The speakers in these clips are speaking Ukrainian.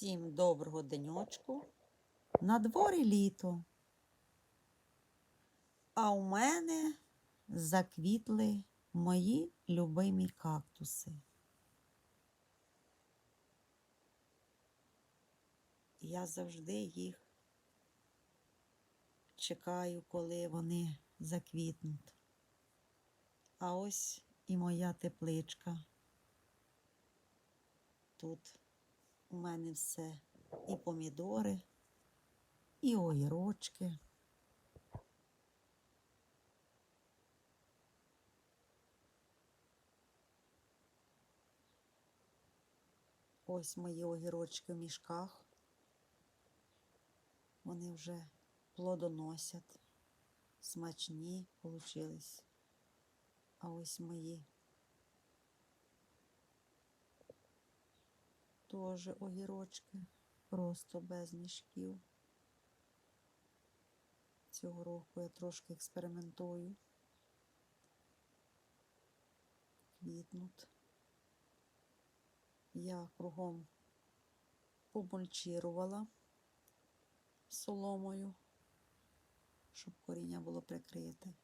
Всім доброго денечку. На дворі літо. А у мене заквітли мої любимі кактуси. Я завжди їх чекаю, коли вони заквітнуть. А ось і моя тепличка. Тут у мене все і помідори, і огірочки. Ось мої огірочки в мішках. Вони вже плодоносять, смачні получились. А ось мої теж огірочки, просто без мішків. Цього року я трошки експериментую. Квітнуть. Я кругом помульчірувала соломою, щоб коріння було прикрите.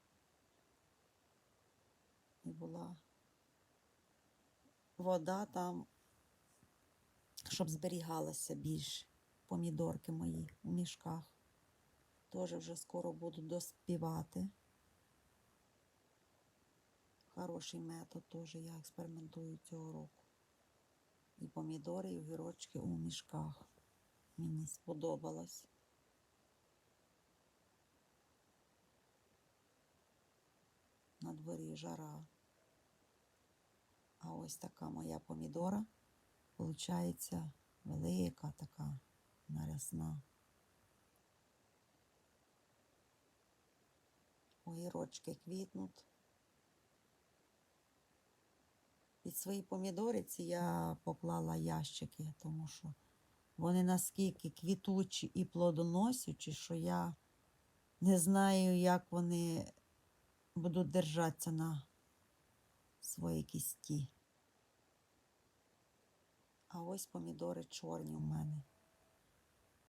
І була вода там, щоб зберігалася більш помідорки мої у мішках. Теж вже скоро буду доспівати. Хороший метод теж я експериментую цього року. І помідори, і огірочки у мішках. Мені сподобалось. На дворі жара. А ось така моя помідора. Получається велика така нарясна. Огірочки квітнуть. Під свої помідориці я поклала ящики, тому що вони наскільки квітучі і плодоносючі, що я не знаю, як вони будуть держатися на своїй кісті. А ось помідори чорні у мене.